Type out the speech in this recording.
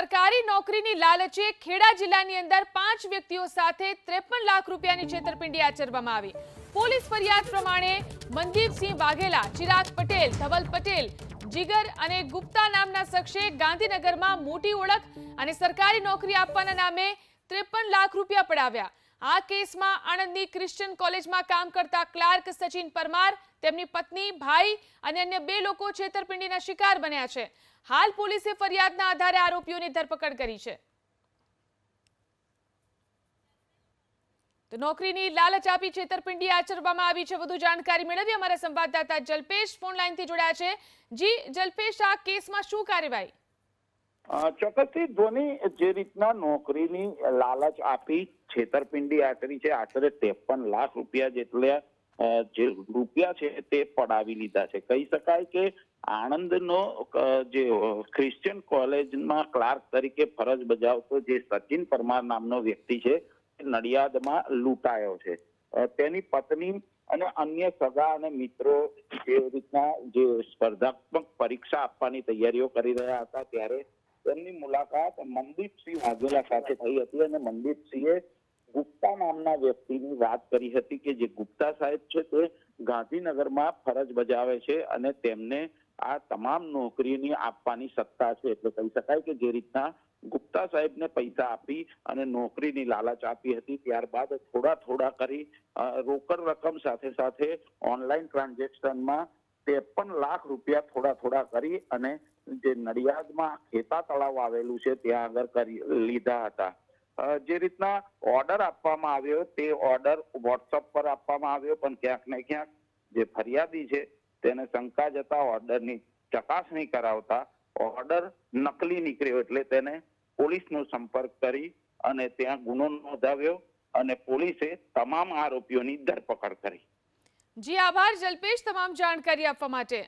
સરકારી નોકરીની લાલચે ખેડા જિલ્લાની અંદર પાંચ વ્યક્તિઓ સાથે ત્રેપન લાખ રૂપિયાની છેતરપિંડી આચરવામાં આવી. પોલીસ ફરિયાદ પ્રમાણે મનદીપસિંહ વાઘેલા, ચિરાગ પટેલ, ધવલ પટેલ, જીગર અને ગુપ્તા નામના શખ્સે ગાંધીનગરમાં મોટી ઓળખ અને સરકારી નોકરી આપવાના નામે ત્રેપન લાખ રૂપિયા પડાવ્યા. આ કેસમાં આણંદની ક્રિશ્ચિયન કોલેજમાં કામ કરતા ક્લાર્ક સચિન પરમાર, તેમની પત્ની, ભાઈ અને અન્ય બે લોકો છેતરપિંડીના શિકાર બન્યા છે. હાલ પોલીસે ફરિયાદના આધારે આરોપીઓની ધરપકડ કરી છે. તો નોકરીની લાલચ આપી છેતરપિંડી આચરવામાં આવી છે. વધુ જાણકારી મેળવી અમારા સંવાદદાતા જલ્પેશ ફોન લાઈનથી જોડાયા છે. જી, જલ્પેશ, આ કેસમાં શું કાર્યવાહી? ચોક્કસથી ધોની જે રીતના નોકરીની લાલચ આપી છેતરપિંડી આચરી છે, આશરે ત્રેપન લાખ રૂપિયા જેટલા જે રૂપિયા છે તે પડાવી લીધા છે. કહી શકાય કે આણંદનો જે ક્રિશ્ચિયન કોલેજમાં ક્લાર્ક તરીકે ફરજ બજાવતો જે સચિન પરમાર નામનો વ્યક્તિ છે નડિયાદમાં લૂંટાયો છે. તેની પત્ની અને અન્ય સગા અને મિત્રો જે રીતના જે સ્પર્ધાત્મક પરીક્ષા આપવાની તૈયારીઓ કરી રહ્યા હતા, ત્યારે તેમની મુલાકાત મનદીપસિંહ વાઘેલા સાથે થઈ હતી અને મનદીપસિંહે ગુપ્તા નામના વ્યક્તિની વાત કરી હતી કે જે ગુપ્તા સાહેબ છે તે ગાંધીનગરમાં ફરજ બજાવે છે અને તેમને આ તમામ નોકરીની આપવાની સત્તા છે. એટલે કહી શકાય કે જે રીતના ગુપ્તા સાહેબને પૈસા આપી અને નોકરીની લાલચ આપી હતી, ત્યારબાદ થોડા થોડા કરી રોકડ રકમ સાથે સાથે ઓનલાઈન ટ્રાન્ઝેક્શનમાં ત્રેપન લાખ રૂપિયા થોડા થોડા કરી અને જે નડિયાદમાં ખેતા તળાવ આવેલું છે, ત્યાં આગળ કરી લીધા હતા. જે રીતના ઓર્ડર આપવામાં આવ્યો, તે ઓર્ડર વોટ્સઅપ પર આપવામાં આવ્યો, પણ ક્યાંક ને ક્યાંક જે ફરિયાદી છે, તેને શંકા જતા ઓર્ડરની ચકાસણી કરાવતા ઓર્ડર નકલી નીકળ્યો એટલે તેને પોલીસનો સંપર્ક કરી અને ત્યાં ગુનો નોંધાવ્યો અને પોલીસે તમામ આરોપીઓની ધરપકડ કરી. જી, આભાર જલ્પેશ, તમામ જાણકારી આપવા માટે.